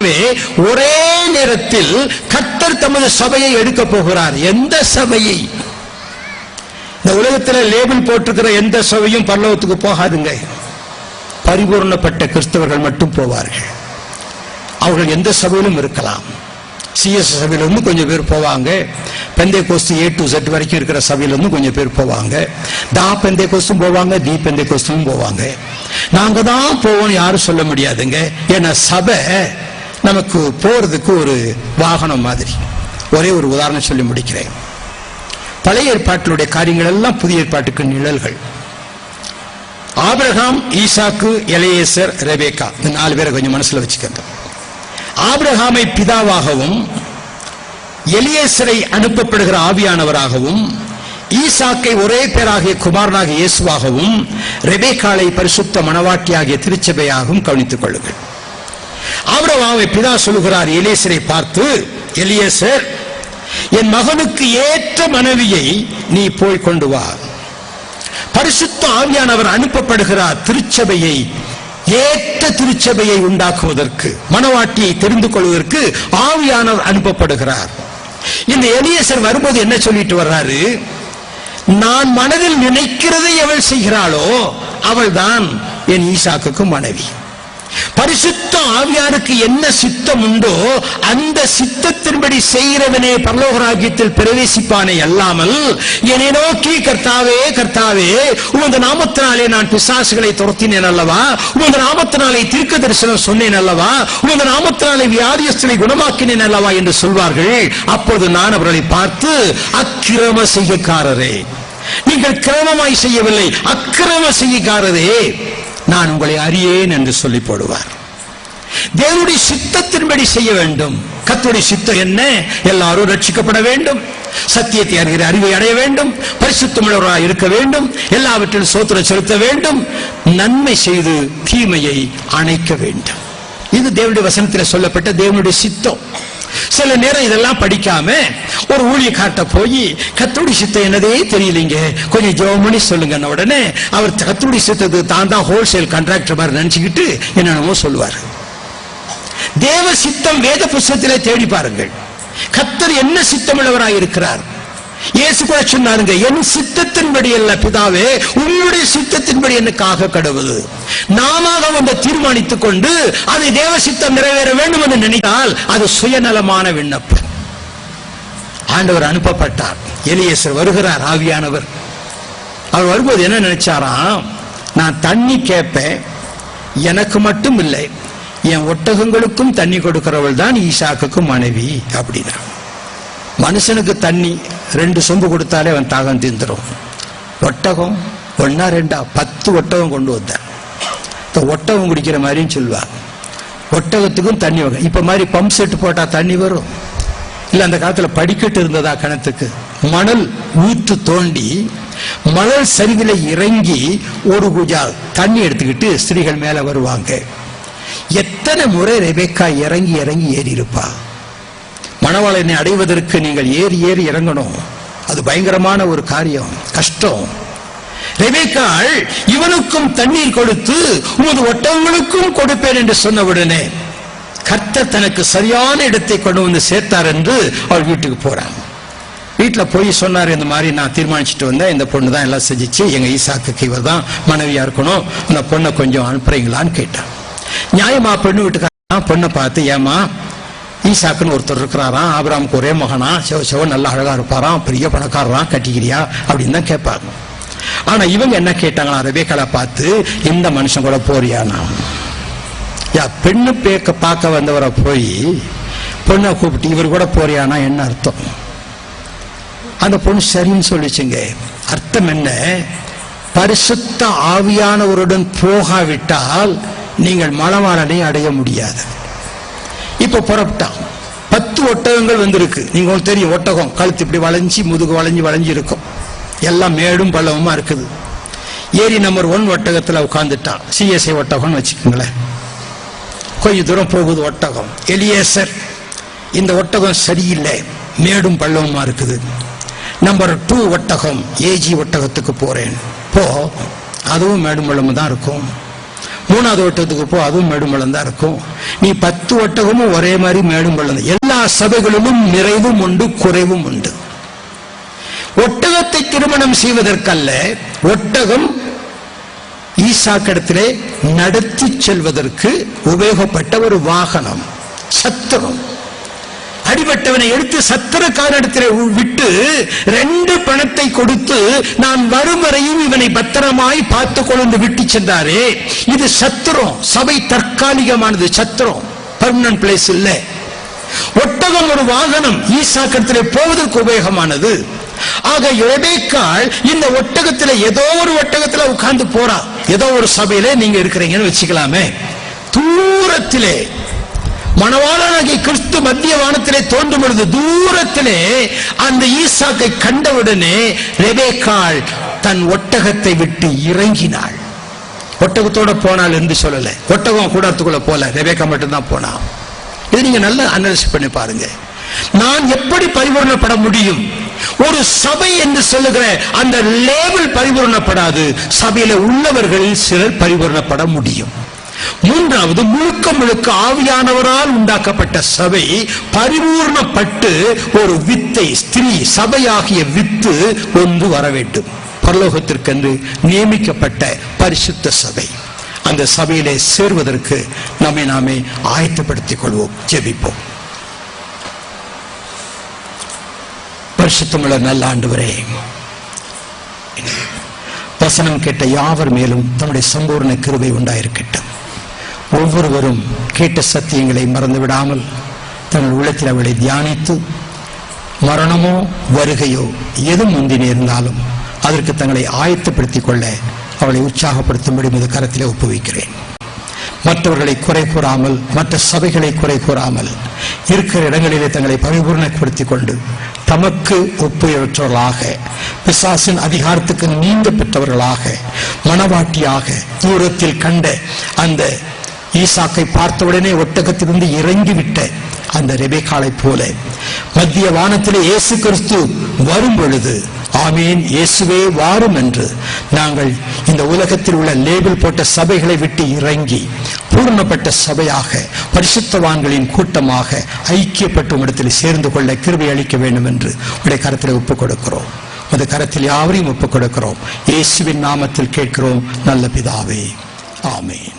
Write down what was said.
ஒரே நேரத்தில் கத்தர் தமது சபையை எடுக்க போகிறார். எந்த சபையை? இந்த உலகத்தில் லேபிள் போட்டிருக்கிற எந்த சபையும் பரலோகத்துக்கு போகாதுங்க. பரிபூர்ணப்பட்ட கிறிஸ்தவர்கள் மட்டும் போவார்கள். அவர்கள் எந்த சபையிலும் இருக்கலாம். சிஎஸ் சபையிலிருந்து கொஞ்சம் பேர் போவாங்க. பெந்தை கோஸ்து ஏ டு செட் வரைக்கும் இருக்கிற சபையிலிருந்து கொஞ்சம் பேர் போவாங்க. தா பெந்தை கோஸ்தும் போவாங்க தி பெந்தை கோஸ்தும் போவாங்க. நாங்க தான் போவோம்னு யாரும் சொல்ல முடியாதுங்க. ஏன்னா சபை நமக்கு போறதுக்கு ஒரு வாகனம் மாதிரி. ஒரே ஒரு உதாரணம் சொல்லி முடிக்கிறேன். பழைய ஏற்பாட்டினுடைய காரியங்கள் எல்லாம் புதிய ஏற்பாட்டுக்கு நிழல்கள். Abraham Isaac Eliezer Rebecca. இந்த நாலு பேரை கொஞ்சம் மனசுல வச்சுக்கங்க. ஆபிரகாமை பிதாவாகவும் எலியேசரை அனுப்பப்படுகிற ஆவியானவராகவும் ஈசாக்கை ஒரே பேராகிய குமாரனாக இயேசுவாகவும் ரெபேக்காளை பரிசுத்த மணவாட்டியாகிய திருச்சபையாகவும் கவனித்துக் கொள்ளுங்கள். ஆபிரகாமை பிதா சொல்லுகிறார் எலியசரை பார்த்து எலியசர் என் மகனுக்கு ஏற்ற மனைவியை நீ போய் கொண்டு வா. பரிசுத்த ஆவியானவர் அனுப்பப்படுகிறார் திருச்சபையை ஏற்ற திருச்சபையை உண்டாக்குவதற்கு மனவாட்டியை தெரிந்து கொள்வதற்கு ஆவியானவர் அனுப்பப்படுகிறார். இந்த எலியசர் வரும்போது என்ன சொல்லிட்டு வர்றாரு? நான் மனதில் நினைக்கிறதை எவள் செய்கிறாளோ அவள்தான் என் ஈசாக்குக்கும் மனைவி. பரிசுத்த ஆவியாருக்கு என்ன சித்தம் உண்டோ அந்த சித்தத்தின்படி செய்கிறவனே பரலோகராஜ்யத்தில் பிரவேசிப்பானே அல்லாமல் என்னை நோக்கி கர்த்தாவே கர்த்தாவே உமது நாமத்தினாலே நான் பிசாசுகளை துரத்தினேன் அல்லவா? உமது நாமத்தினாலே தீர்க்க தரிசனம் சொன்னேன் அல்லவா? உமது நாமத்தினாலே வியாதியஸ்தனை குணமாக்கினேன் அல்லவா? என்று சொல்வார்கள். அப்போது நான் அவர்களை பார்த்து அக்கிரம செய்யக்காரரே நீங்கள் கிரமமாய் செய்யவில்லை அக்கிரம செய்யக்காரரே நான் உங்களை அறியேன் என்று சொல்லி போடுவார். தேவனுடைய சித்தத்தின்படி செய்ய வேண்டும். கத்துடைய சித்தம் என்ன? எல்லாரும் ரட்சிக்கப்பட வேண்டும். சத்தியத்தை அறிகிற அறிவை அடைய வேண்டும். பரிசுத்தமுள்ளவராக இருக்க வேண்டும். எல்லாவற்றிலும் சோத்திர செலுத்த வேண்டும். நன்மை செய்து தீமையை அணைக்க வேண்டும். இது தேவனுடைய வசனத்தில் சொல்லப்பட்ட தேவனுடைய சித்தம். சில நேரம் இதெல்லாம் படிக்காம ஒரு ஊழியக்கார்ட்ட போய் கத்தோடி சித்தம் என்னதே தெரியலீங்க. கொஞ்சம் ஜெபம் பண்ணி சொல்லுங்க உடனே அவர் கத்தோடி சித்தத்துக்கு தான் தான் ஹோல்சேல் கான்ட்ராக்டர் மாதிரி நினைச்சுக்கிட்டு என்னென்னமோ சொல்லுவார். தேவ சித்தம் வேத புஸ்தத்திலே தேடி பாருங்கள். கத்தர் என்ன சித்தமுள்ளவராக இருக்கிறார் இயேசு கூட சொன்னாருங்க என் சித்தத்தின்படி அல்ல பிதாவே உன்னுடைய சித்தத்தின்படி எனக்காக கடவுது நாம வந்து தீர்மானித்துக் கொண்டு அதை தேவ சித்தம் நிறைவேற வேண்டும் என்று நினைத்தால் அது சுயநலமான விண்ணப்பம். ஆண்டவர் அனுப்பப்பட்டார். எலியேசர் வருகிறார் ஆவியானவர். அவர் வரும்போது என்ன நினைச்சாராம் நான் தண்ணி கேட்பேன் எனக்கு மட்டும் இல்லை என் ஒட்டகங்களுக்கும் தண்ணி கொடுக்கிறவள் தான் ஈசாக்குக்கும் மனைவி அப்படின்னா. மனுஷனுக்கு தண்ணி ரெண்டு சொம்பு கொடுத்தாலே அவன் தாகம் தீந்துரும் ஒட்டகம் ஒன்னா ரெண்டா பத்து ஒட்டகம் கொண்டு வந்தேன் இந்த ஒட்டகம் குடிக்கிற மாதிரியும் சொல்லுவாள் ஒட்டகத்துக்கும் தண்ணி வகை. இப்போ மாதிரி பம்ப் செட்டு போட்டால் தண்ணி வரும். இல்லை அந்த காலத்தில் படிக்கட்டு இருந்ததா கிணத்துக்கு? மணல் ஊற்று தோண்டி மணல் சரிவில் இறங்கி ஒரு குஜா தண்ணி எடுத்துக்கிட்டு ஸ்திரீகள் மேலே வருவாங்க. எத்தனை முறை ரெபேக்கா இறங்கி இறங்கி ஏறி இருப்பா மணவாளனை அடைவதற்கு நீங்கள் ஏறி ஏறி இறங்கணும். அது பயங்கரமான ஒரு காரியம். கஷ்டம். ரெபேக்காள் இவனுக்கும் தண்ணீர் கொடுத்து உமது ஒட்டவங்களுக்கும் கொடுப்பேன் என்று சொன்னவுடனே கர்த்தர் தனக்கு சரியான இடத்தை கொண்டு வந்து சேர்த்தார் என்று அவள் வீட்டுக்கு போறான். வீட்டில் போய் சொன்னார் இந்த மாதிரி நான் தீர்மானிச்சுட்டு வந்தேன். இந்த பொண்ணு தான் எல்லாம் செஞ்சிச்சு. எங்கள் ஈசாக்கு இவர் தான் மனைவியாக இருக்கணும். அந்த பொண்ணை கொஞ்சம் அனுப்புறீங்களான்னு கேட்டான். நியாயமா பெண்ணு வீட்டுக்காரன் பொண்ணை பார்த்து ஏமா ஈசாக்குன்னு ஒருத்தர் இருக்கிறாராம் ஆபிராமுக்கு ஒரே மகனா? செவ செவ நல்லா அழகா இருப்பாராம் பெரிய பணக்காரராம் கட்டிக்கிறியா? அப்படின்னு தான் கேட்பாங்க ஆனா இவங்க என்ன கேட்டாங்களா? ரெபேக்கால பார்த்து இந்த மனுஷன் கூட போறியானா யா பெண்ணு பேக்க பார்க்க வந்தவரை போய் பொண்ணை கூப்பிட்டு இவர் கூட போறியானா என்ன அர்த்தம்? அந்த பொண்ணு சரின்னு சொல்லிச்சுங்க. அர்த்தம் என்ன? பரிசுத்த ஆவியானவருடன் போகாவிட்டால் நீங்கள் மணவாளனை அடைய முடியாது. இப்ப புறப்பட்டான். பத்து ஒட்டகங்கள் வந்திருக்கு. நீங்க உங்களுக்கு தெரியும் ஒட்டகம் கழுத்து இப்படி வளைஞ்சி முதுகு வளைஞ்சி வளைஞ்சி இருக்கும். எல்லாம் மேடும் பள்ளவமா இருக்குது. ஏரி நம்பர் ஒன் ஒட்டகத்துல உட்காந்துட்டான் சிஎஸ்ஐ ஒட்டகம்னு வச்சுக்கோங்களேன். கொஞ்ச தூரம் போகுது ஒட்டகம். எலியேசர் இந்த ஒட்டகம் சரியில்லை. மேடும் பள்ளவமா இருக்குது. நம்பர் டூ ஒட்டகம் ஏஜி ஒட்டகத்துக்கு போறேன். போ. அதுவும் மேடும் பள்ளமும் தான் இருக்கும். மூணாவது வட்டத்துக்கு போ அதுவும் மேடும் பள்ளம் தான் இருக்கும். நீ பத்து ஒட்டகமும் ஒரே மாதிரி மேடும் பள்ளம். எல்லா சபைகளிலும் நிறைவும் உண்டு குறைவும் உண்டு. ஒட்டகத்தை திருமணம் செய்வதற்கல்ல ஒட்டகம் ஈசாக்கிடத்திலே நடத்தி செல்வதற்கு உபயோகப்பட்ட ஒரு வாகனம் சத்திரம். அடிபட்டவனை எடுத்து சத்திரக்காரிடத்திலே விட்டு ரெண்டு பணத்தை கொடுத்து நான் வரும் வரையும் இவனை பத்திரமாய் பார்த்து கொண்டு விட்டு சென்றாரே. இது சத்திரம். சபை தற்காலிகமானது சத்திரம். பர்மனன்ட் பிளேஸ் இல்லை. ஒட்டகம் ஒரு வாகனம் ஈசாக்கத்திலே போவதற்கு உபயோகமானது. ஆக எபேக்கால் இந்த ஒட்டகத்தில் ஏதோ ஒரு ஒட்டகத்தில் உட்கார்ந்து போறா. ஏதோ ஒரு சபையில நீங்க இருக்கிறீங்கன்னு வச்சுக்கலாமே. தூரத்திலே மணவாளனாகிய கிறிஸ்து மத்திய வானத்திலே தோன்றும் பொழுது தூரத்திலே அந்த ஈசாக்கை கண்டவுடனே ரெபேக்காள் தன் ஒட்டகத்தை விட்டு இறங்கினாள். ஒட்டகத்தோட போனாள் என்று சொல்லல. ஒட்டகம் கூடாரத்துக்குள்ள போல. ரெபேக்கா மட்டும்தான் போனா. இது நீங்க நல்லா அனலிஸ் பண்ணி பாருங்க. நான் எப்படி பரிபூர்ணப்பட முடியும்? ஒரு சபை என்று சொல்லுகிற அந்த லேபிள் பரிபூர்ணப்படாது. சபையில உள்ளவர்களில் சிலர் பரிபூர்ணப்பட முடியும். மூன்றாவது முழுக்க முழுக்க ஆவியானவரால் உண்டாக்கப்பட்ட சபை பரிபூர்ணப்பட்டு ஒரு வித்தை ஸ்திரீ சபையாகிய வித்து ஒன்று வர வேண்டும். பரலோகத்திற்கென்று நியமிக்கப்பட்ட பரிசுத்த சபை. அந்த சபையிலே சேர்வதற்கு நம்மை நாமே ஆயத்தப்படுத்திக் கொள்வோம் ஜெபிப்போம். பரிசுத்தமுள்ள நல்ல ஆண்டுவரே வசனம் கேட்ட யாவர் மேலும் தம்முடைய சம்பூர்ண கிருபை உண்டாயிருக்கட்டும். ஒவ்வொருவரும் கேட்ட சத்தியங்களை மறந்து விடாமல் தங்கள் உள்ளத்தில் அவளை தியானித்து மரணமோ வருகையோ எது முந்தி நேர்ந்தாலும் அதற்கு தங்களை ஆயத்தப்படுத்திக் கொள்ள அவளை உற்சாகப்படுத்தும்படி முது கரத்தில் ஒப்புவிக்கிறேன். மற்றவர்களை குறை கூறாமல் மற்ற சபைகளை குறை கூறாமல் இருக்கிற இடங்களிலே தங்களை பரிபூர்ணப்படுத்திக் கொண்டு தமக்கு ஒப்புயற்றவர்களாக பிசாசின் அதிகாரத்துக்கு நீங்க பெற்றவர்களாக மனவாட்டியாக தூரத்தில் கண்ட அந்த ஈசாக்கை பார்த்தவுடனே ஒட்டகத்திலிருந்து இறங்கிவிட்ட அந்த ரெபேக்காளை போல. மத்திய வானத்திலே இயேசு கிறிஸ்து வரும் பொழுது ஆமீன் இயேசுவே வாரும் என்று நாங்கள் இந்த உலகத்தில் உள்ள லேபிள் போட்ட சபைகளை விட்டு இறங்கி பூர்ணப்பட்ட சபையாக பரிசுத்தவான்களின் கூட்டமாக ஐக்கியப்பட்ட இடத்தில் சேர்ந்து கொள்ள கிருபை அளிக்க வேண்டும் என்று உடைய கரத்தில் ஒப்புக் கொடுக்கிறோம் அந்த கரத்தில் யாவரையும் ஒப்புக் கொடுக்கிறோம் இயேசுவின் நாமத்தில் கேட்கிறோம். நல்ல பிதாவே. ஆமீன்.